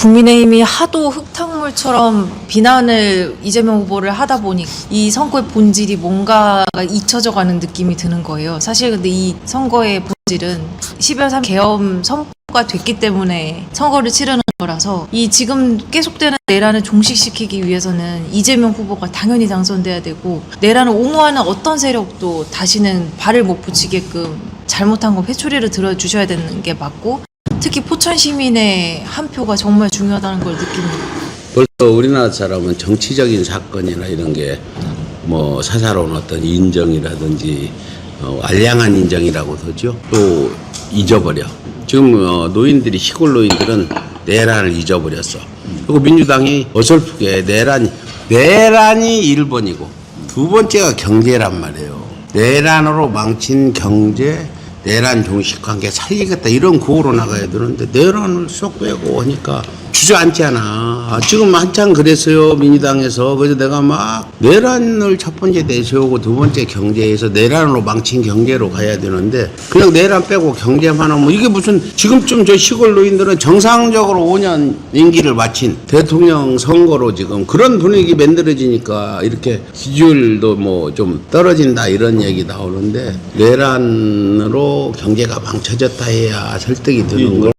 국민의힘이 하도 흙탕물처럼 비난을 이재명 후보를 하다 보니 이 선거의 본질이 뭔가가 잊혀져 가는 느낌이 드는 거예요. 사실 근데 이 선거의 본질은 12월 3 계엄 선포가 됐기 때문에 선거를 치르는 거라서 이 지금 계속되는 내란을 종식시키기 위해서는 이재명 후보가 당연히 당선돼야 되고 내란을 옹호하는 어떤 세력도 다시는 발을 못 붙이게끔 잘못한 거 회초리를 들어주셔야 되는 게 맞고 특히 포천 시민의 한 표가 정말 중요하다는 걸 느낍니다. 벌써 우리나라 사람은 정치적인 사건이나 이런 게 뭐 사사로운 어떤 인정이라든지 어, 알량한 인정이라고 하죠. 또 잊어버려. 지금 어, 노인들이 시골 노인들은 내란을 잊어버렸어. 그리고 민주당이 어설프게 내란 내란이 1번이고 두 번째가 경제란 말이에요. 내란으로 망친 경제, 내란 종식 관계 살리겠다 이런 구호로 나가야 되는데 내란을 쏙 빼고 하니까 주저앉잖아. 아, 지금 한창 그랬어요 민주당에서 그래서 내가 막 내란을 첫 번째 내세우고 두 번째 경제에서 내란으로 망친 경제로 가야 되는데 그냥 내란 빼고 경제만 하면 이게 무슨 지금쯤 저 시골 노인들은 정상적으로 5년 임기를 마친 대통령 선거로 지금 그런 분위기 만들어지니까 이렇게 지지율도 뭐 좀 떨어진다 이런 얘기 나오는데 내란으로 경제가 망쳐졌다 해야 설득이 되는 거.